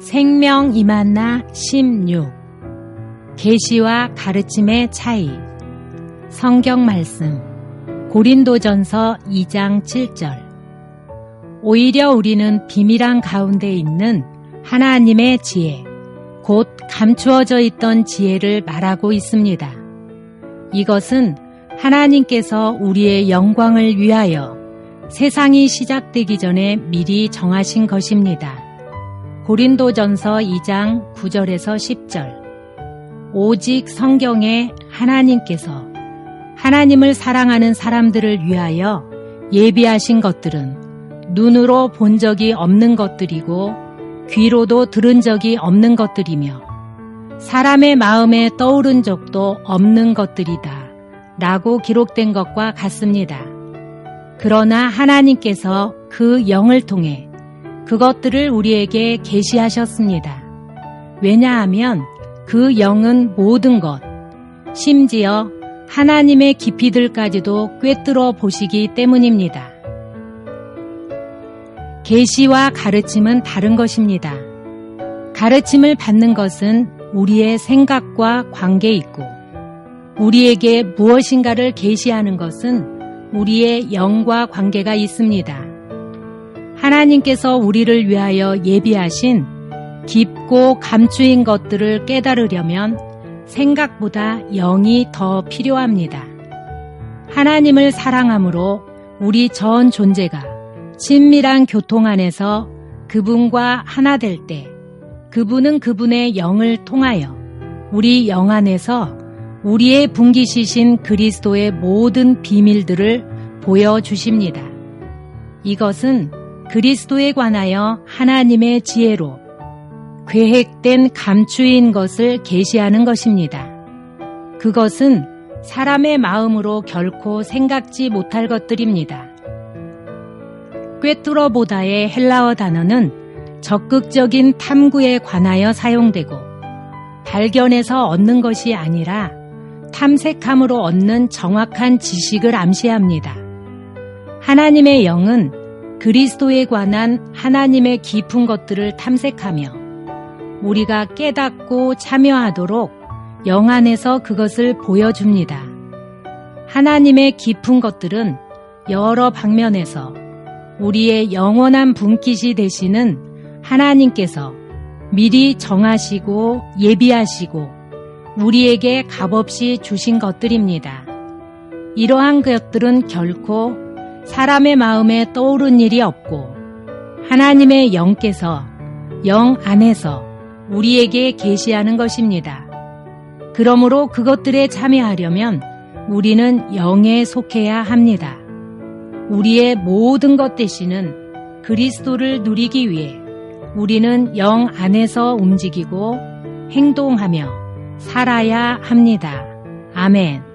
생명 이만나 16 계시와 가르침의 차이 성경 말씀 고린도전서 2장 7절 오히려 우리는 비밀한 가운데 있는 하나님의 지혜 곧 감추어져 있던 지혜를 말하고 있습니다. 이것은 하나님께서 우리의 영광을 위하여 세상이 시작되기 전에 미리 정하신 것입니다. 고린도전서 2장 9절에서 10절. 오직 성경에 하나님께서 하나님을 사랑하는 사람들을 위하여 예비하신 것들은 눈으로 본 적이 없는 것들이고 귀로도 들은 적이 없는 것들이며 사람의 마음에 떠오른 적도 없는 것들이다. 라고 기록된 것과 같습니다. 그러나 하나님께서 그 영을 통해 그것들을 우리에게 계시하셨습니다. 왜냐하면 그 영은 모든 것, 심지어 하나님의 깊이들까지도 꿰뚫어 보시기 때문입니다. 계시와 가르침은 다른 것입니다. 가르침을 받는 것은 우리의 생각과 관계 있고 우리에게 무엇인가를 계시하는 것은 우리의 영과 관계가 있습니다. 하나님께서 우리를 위하여 예비하신 깊고 감추인 것들을 깨달으려면 생각보다 영이 더 필요합니다. 하나님을 사랑함으로 우리 전 존재가 친밀한 교통 안에서 그분과 하나 될 때 그분은 그분의 영을 통하여 우리 영 안에서 우리의 분기시신 그리스도의 모든 비밀들을 보여주십니다. 이것은 그리스도에 관하여 하나님의 지혜로 계획된 감추인 것을 계시하는 것입니다. 그것은 사람의 마음으로 결코 생각지 못할 것들입니다. 꿰뚫어보다의 헬라어 단어는 적극적인 탐구에 관하여 사용되고 발견해서 얻는 것이 아니라 탐색함으로 얻는 정확한 지식을 암시합니다. 하나님의 영은 그리스도에 관한 하나님의 깊은 것들을 탐색하며 우리가 깨닫고 참여하도록 영 안에서 그것을 보여줍니다. 하나님의 깊은 것들은 여러 방면에서 우리의 영원한 분깃이 되시는 하나님께서 미리 정하시고 예비하시고 우리에게 값없이 주신 것들입니다. 이러한 것들은 결코 사람의 마음에 떠오른 일이 없고 하나님의 영께서 영 안에서 우리에게 계시하는 것입니다. 그러므로 그것들에 참여하려면 우리는 영에 속해야 합니다. 우리의 모든 것 대신은 그리스도를 누리기 위해 우리는 영 안에서 움직이고 행동하며 살아야 합니다. 아멘.